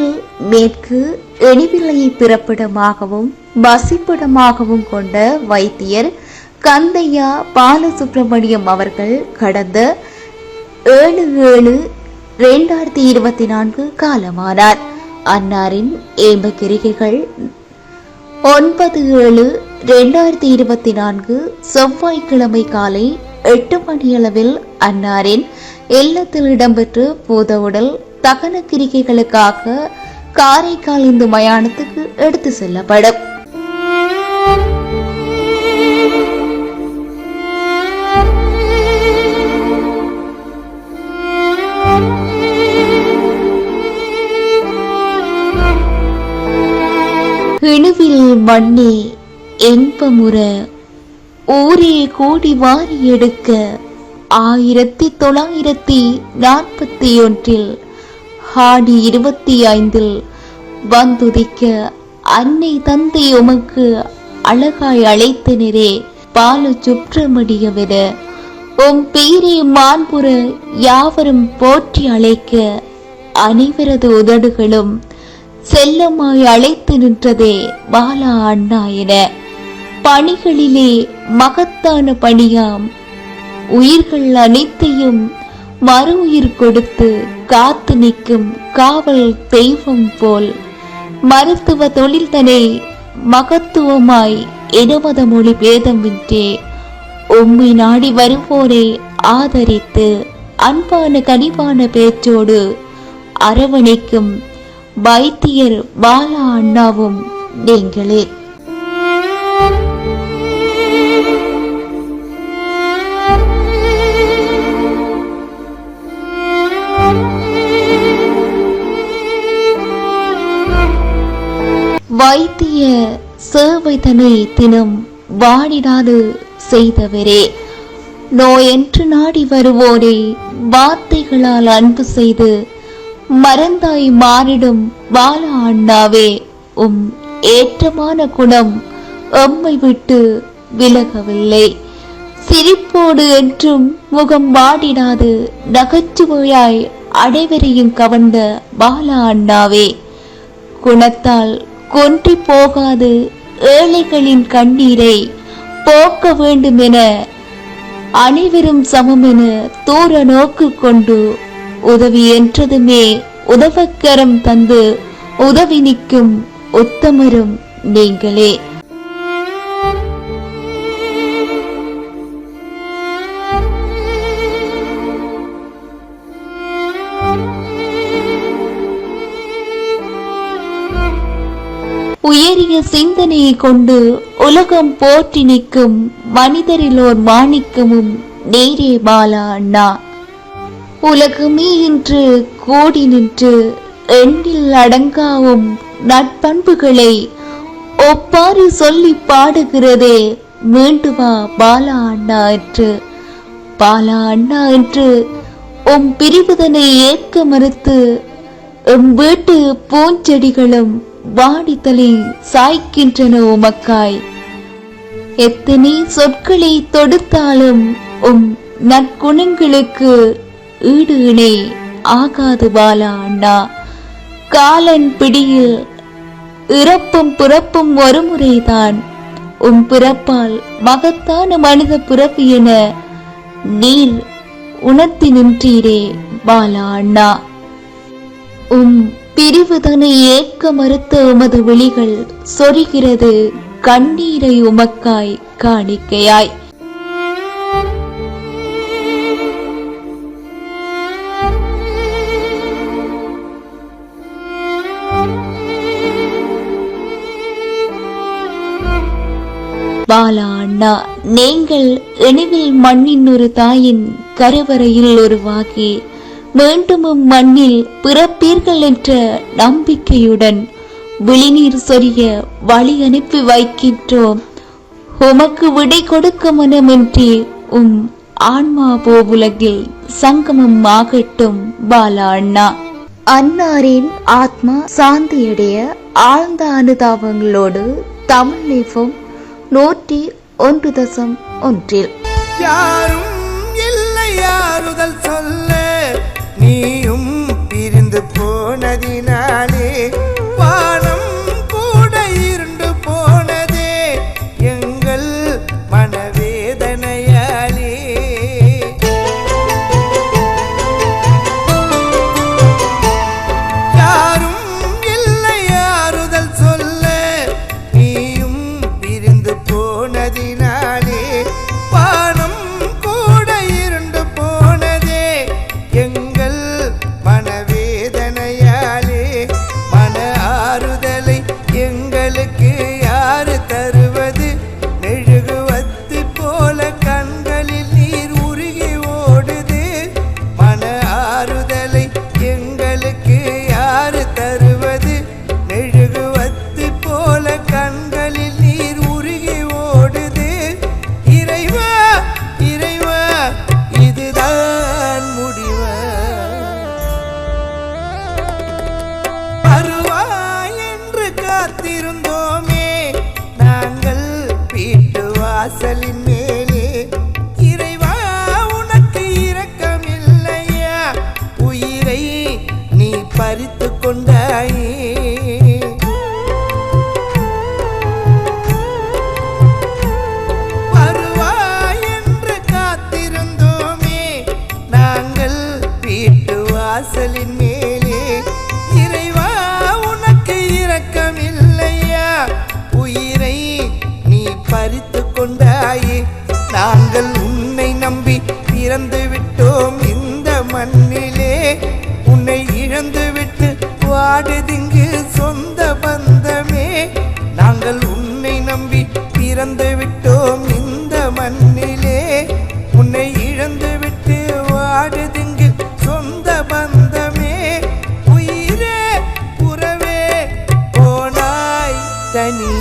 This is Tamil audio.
இணுவில் மேற்கு எணிவிலையை பிறப்பிடமாகவும் வசிப்பிடமாகவும் கொண்ட வைத்தியர் கந்தையா பாலசுப்ரமணியம் அவர்கள் கடந்த ஏழு ஏழு இரண்டாயிரத்தி இருபத்தி நான்கு காலமானார். அன்னாரின் ஏம்ப கிரிகைகள் ஒன்பது ஏழு இரண்டாயிரத்தி இருபத்தி நான்கு செவ்வாய்க்கிழமை காலை எட்டு மணியளவில் அன்னாரின் இல்லத்தில் இடம்பெற்று பூதவுடல் உடல் தகன கிரிகைகளுக்காக காரைக்கால் இந்து மயானத்துக்கு எடுத்து செல்லப்படும். இணுவில் மண்ணே என்பமுற ஊரே கூடி வாரி எடுக்க ஆயிரத்தி தொள்ளாயிரத்தி நாற்பத்தி ஒன்றில் ஆடி இருபத்தி ஐந்தில் வந்துதிக்க அன்னை தந்தை உமக்கு அழகாய் அழைத்தனரே பாலு சுற்றமடியவென உம் பேரே மாண்புற யாவரும் போற்றி அழைக்க அனைவரது உதடுகளும் செல்லமாய் அழைத்து நின்றதே பாலா அண்ணா என. பணிகளிலே மகத்தான பணியாம் உயிர்கள் அனைத்தையும் மறு உயிர் கொடுத்து காத்து நிற்கும் காவல் தெய்வம் போல் மருத்துவ தொழில் தனை மகத்துவமாய் இடமத மொழி பேதமின்றி. உம்மை நாடி வருவோரை ஆதரித்து அன்பான கனிவான பேச்சோடு அரவணைக்கும் வைத்தியர் பாலா அண்ணாவும் நீங்களே. வைத்திய சேவை தனை தினம் வாடிடாது செய்தவரே. நோயென்று நாடி வருவோரே வார்த்தைகளால் அன்பு செய்து மறந்தாய் மாறிடும் பாலா அண்ணாவே உம் ஏற்றமான குணம் எம்மை விட்டு விலகவில்லை. சிரிப்போடு என்றும் முகம் வாடிடாது நகைச்சுவையாய் அனைவரையும் கவர்ந்த பாலா அண்ணாவே குணத்தால் கொன்றி போகாது ஏழைகளின் கண்ணீரை போக்க வேண்டும் என அனைவரும் சமம் என தூர நோக்கு கொண்டு உதவி என்றதுமே உதவக்கரம் தந்து உதவி நிற்கும் உத்தமரும் நீங்களே. உயரிய சிந்தனையை கொண்டு உலகம் போற்றி நிற்கும் மனிதரிலோர் மாணிக்கமும் நேரே பாலா அண்ணா. உலகமே இன்று கூடி நின்று எண்ணில் அடங்காவும் நட்பண்புகளை ஒப்பாறு சொல்லி பாடுகிறதே மீண்டுவா பாலா அண்ணா என்று. பாலா அண்ணா என்று உம் பிரிவுதனை ஏற்க மறுத்து எம் வீட்டு பூஞ்செடிகளும் வாடித்தலை சாய்க்கின்றன உமக்காய் எத்தனை சொற்களை தொடுத்தாலும் உம் நற்குணங்களுக்கு ஈடு இணை ஆகாது பாலா அண்ணா. காலன் பிடியில் இறப்பும் பிறப்பும் ஒரு முறைதான் உம் பிறப்பால் மகத்தான மனித பிறப்பு என நீர் உணர்த்தி நின்றீரே பாலா அண்ணா. உம் பிரிவுதனை ஏற்க மறுத்த உமது விழிகள் சொரிகிறது கண்ணீரை உமக்காய் காணிக்கையாய். பாலா அண்ணா நீங்கள் இனிவில் மண்ணின் ஒரு தாயின் கருவறையில் உருவாகி மீண்டுமும் மண்ணில் பிறப்பீர்கள் என்ற நம்பிக்கையுடன் விழிநீர் சொரிய வழி அனுப்பி வைக்கின்றோம். உமக்கு விடை கொடுக்க மனமின்றி உம் ஆன்மா போவுலகில் சங்கமம் ஆகட்டும் பாலா அண்ணா. அன்னாரின் ஆத்மா சாந்தியடைய ஆழ்ந்த அனுதாபங்களோடு தமிழ் நேசம் நூற்றி ஒன்று தசம் ஒன்றில். யாரும் இல்லை யாருதல் சொல்ல நீயும் பிரிந்து போனதினாலே காத்திருந்தோமே. நாங்கள் வீட்டு வாசலின் இழந்து விட்டோம் இந்த மண்ணிலே. உன்னை இழந்து விட்டு வாடுதுங்கு சொந்த பந்தமே. உயிரே புறவே போனாய் தனி.